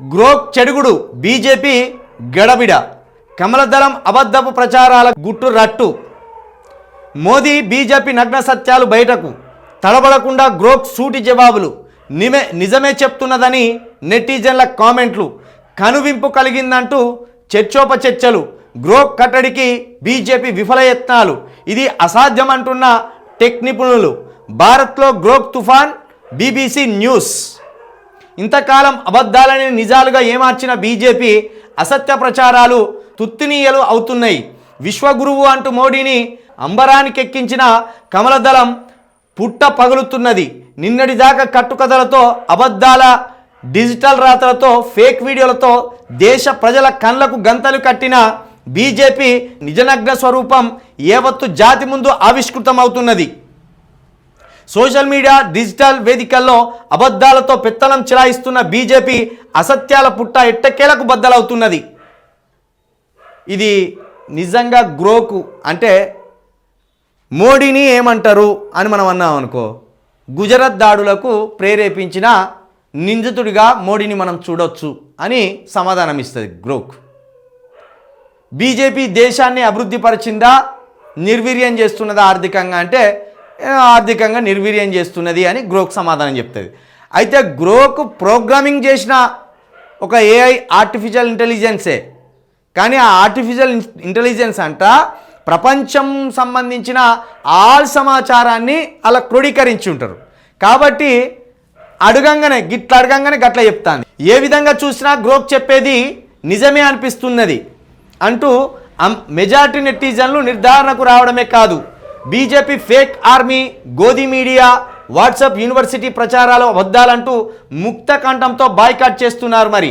Grok చెడుగుడు BJP గడబిడ. కమలదళం అబద్ధపు ప్రచారాల గుట్టు రట్టు. Modi BJP నగ్న సత్యాలు బయటకు. తడబడకుండా గ్రోక్ సూటి జవాబులు. నిమే నిజమే చెప్తున్నదని నెటిజన్ల కామెంట్లు. కనువింపు కలిగిందంటూ చర్చోపచర్చలు. గ్రోక్ కట్టడికి బీజేపీ విఫలయత్నాలు ఇది అసాధ్యం అంటున్న టెక్ నిపుణులు. భారత్లో గ్రోక్ తుఫాన్ బీబీసీ న్యూస్. ఇంతకాలం అబద్ధాలని నిజాలుగా ఏమార్చిన బీజేపీ అసత్య ప్రచారాలు తుత్తినీయలు అవుతున్నాయి. విశ్వగురువు అంటూ మోడీని అంబరానికెక్కించిన కమలదళం పుట్ట పగులుతున్నది. నిన్నటిదాకా కట్టుకథలతో అబద్ధాల డిజిటల్ రాతలతో ఫేక్ వీడియోలతో దేశ ప్రజల కళ్ళకు గంతలు కట్టిన బీజేపీ నిజనగ్న స్వరూపం ఏవత్తు జాతి ముందు ఆవిష్కృతమవుతున్నది. సోషల్ మీడియా డిజిటల్ వేదికల్లో అబద్ధాలతో పెత్తనం చిలాయిస్తున్న బీజేపీ అసత్యాల పుట్ట ఎట్టకేలకు బద్దలవుతున్నది. ఇది నిజంగా గ్రోకు అంటే మోడీని ఏమంటారు అని మనం అన్నాం అనుకో గుజరాత్ దాడులకు ప్రేరేపించిన నిందితుడిగా మోడీని మనం చూడొచ్చు అని సమాధానం ఇస్తుంది గ్రోక్. బీజేపీ దేశాన్ని అభివృద్ధి పరిచిందా నిర్వీర్యం చేస్తున్నదా ఆర్థికంగా అంటే ఆర్థికంగా నిర్వీర్యం చేస్తున్నది అని గ్రోక్ సమాధానం చెప్తుంది. అయితే గ్రోక్ ప్రోగ్రామింగ్ చేసిన ఒక ఏఐ ఆర్టిఫిషియల్ ఇంటెలిజెన్సే కానీ ఆ ఆర్టిఫిషియల్ ఇంటెలిజెన్స్ అంట ప్రపంచం సంబంధించిన ఆల్ సమాచారాన్ని అలా క్రోడీకరించి ఉంటారు కాబట్టి అడగంగానే గిట్ల అడగంగానే గట్ల చెప్తాను ఏ విధంగా చూసినా గ్రోక్ చెప్పేది నిజమే అనిపిస్తున్నది అంటూ మెజార్టీ నెటిజన్లు నిర్ధారణకు రావడమే కాదు. BJP fake army godi media WhatsApp university ప్రచారాలు అబద్ధాలంటూ ముక్త కంఠంతో బాయ్కాట్ చేస్తున్నారు మరి.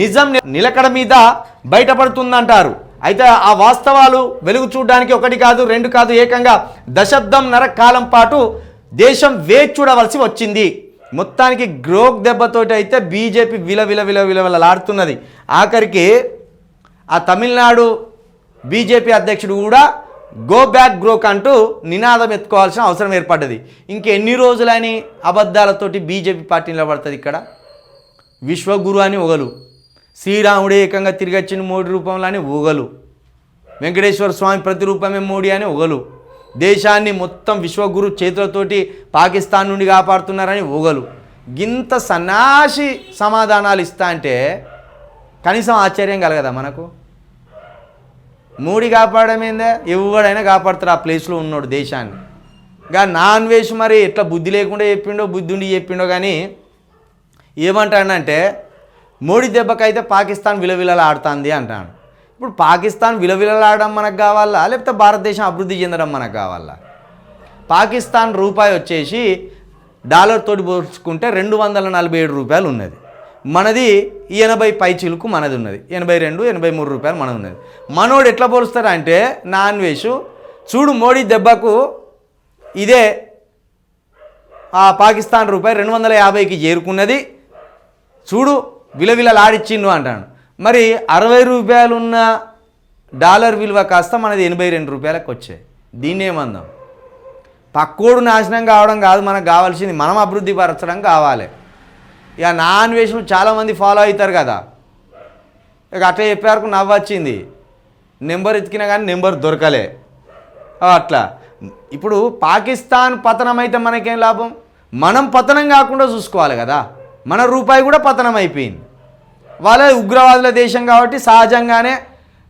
నిజం నిలకడ మీద బయటపడుతుందంటారు. అయితే ఆ వాస్తవాలు వెలుగు చూడడానికి ఒకటి కాదు రెండు కాదు ఏకంగా దశాబ్దం నర కాలం పాటు దేశం వేచి చూడవలసి వచ్చింది. మొత్తానికి గ్రోక్ దెబ్బతోటి అయితే బీజేపీ విల విల విల విల విలలాడుతున్నది ఆఖరికి ఆ తమిళనాడు బీజేపీ అధ్యక్షుడు కూడా గో బ్యాక్ గ్రోక్ అంటూ నినాదం ఎత్తుకోవాల్సిన అవసరం ఏర్పడ్డది. ఇంకెన్ని రోజులని అబద్ధాలతోటి బీజేపీ పార్టీ నిలబడుతుంది ఇక్కడ? విశ్వగురు అని ఒగలు. శ్రీరాముడే ఏకంగా తిరిగొచ్చిన మోడీ రూపంలో అని ఒగలు. వెంకటేశ్వర స్వామి ప్రతిరూపమే మోడీ అని ఒగలు. దేశాన్ని మొత్తం విశ్వగురు చేతులతోటి పాకిస్తాన్ నుండి కాపాడుతున్నారని ఒగలు. గింత సన్నాసి సమాధానాలు ఇస్తా అంటే కనీసం ఆశ్చర్యం కలగదా మనకు? మోడీ కాపాడమేందే? ఎవడైనా కాపాడతారు ఆ ప్లేస్లో ఉన్నాడు దేశాన్ని. ఇంకా నాన్ వెజ్ మరి ఎట్లా బుద్ధి లేకుండా చెప్పిండో బుద్ధి ఉండి చెప్పిండో కానీ ఏమంటాడంటే మోడీ దెబ్బకైతే పాకిస్తాన్ విలవిలలాడుతుంది అంటాడు. ఇప్పుడు పాకిస్తాన్ విలవిలలాడడం మనకు కావాలా? లేకపోతే భారతదేశం అభివృద్ధి చెందడం మనకు కావాలా? పాకిస్తాన్ రూపాయి వచ్చేసి డాలర్ తోటి పోల్చుకుంటే రెండు వందల నలభై ఏడు రూపాయలు ఉన్నది. మనది ఎనభై పై చిలుకు మనది ఉన్నది ఎనభై రెండు ఎనభై మూడు రూపాయలు మనది ఉన్నది మనోడు ఎట్లా పోలుస్తారా అంటే నాన్ వెజ్ చూడు మోడీ దెబ్బకు ఇదే ఆ పాకిస్తాన్ రూపాయి రెండు వందల యాభైకి చేరుకున్నది. చూడు విలవిలలాడిచ్చిండు అంటాడు. మరి అరవై రూపాయలు ఉన్న డాలర్ విలువ కాస్త మనది ఎనభై రెండు రూపాయలకు వచ్చాయి. దీన్ని ఏమందాం? పక్కోడు నాశనం కావడం కాదు మనకు కావాల్సింది మనం అభివృద్ధి పరచడం కావాలి. ఇక నాన్ వెజ్ చాలామంది ఫాలో అవుతారు కదా. ఇక అట్లా చెప్పేవరకు వరకు నవ్వొచ్చింది నెంబర్ ఎతికినా కానీ నెంబర్ దొరకలే. అట్లా. ఇప్పుడు పాకిస్తాన్ పతనం అయితే మనకేం లాభం? మనం పతనం కాకుండా చూసుకోవాలి కదా. మన రూపాయి కూడా పతనం అయిపోయింది. వాళ్ళ ఉగ్రవాదుల దేశం కాబట్టి సహజంగానే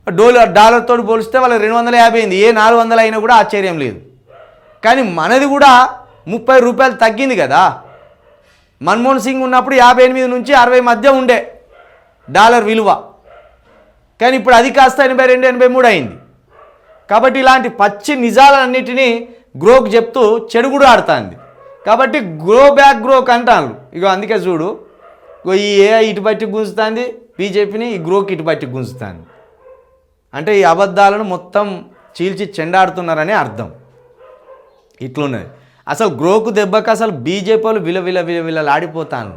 డోల డాలర్తో పోలిస్తే వాళ్ళ రెండు వందల యాభై అయింది. ఏ నాలుగు వందలు అయినా కూడా ఆశ్చర్యం లేదు. కానీ మనది కూడా ముప్పై రూపాయలు తగ్గింది కదా. మన్మోహన్ సింగ్ ఉన్నప్పుడు యాభై ఎనిమిది నుంచి అరవై మధ్య ఉండే డాలర్ విలువ. కానీ ఇప్పుడు అది కాస్త ఎనభై రెండు ఎనభై మూడు అయింది. కాబట్టి ఇలాంటి పచ్చి నిజాలన్నిటినీ గ్రోక్ చెప్తూ చెడు కూడా ఆడుతుంది. కాబట్టి గ్రో బ్యాక్ గ్రోక్ అంటాను ఇక అందుకే చూడు ఇగో ఈ ఏ ఇటు బట్టి గుంజుతుంది బీజేపీని ఈ గ్రోక్ ఇటు బట్టి గుంజుతుంది. అంటే ఈ అబద్ధాలను మొత్తం చీల్చి చెండాడుతున్నారని అర్థం. ఇట్లున్నది. అసలు గ్రోకు దెబ్బకి అసలు బీజేపీ వాళ్ళు విల విల విల విలలాడిపోతాను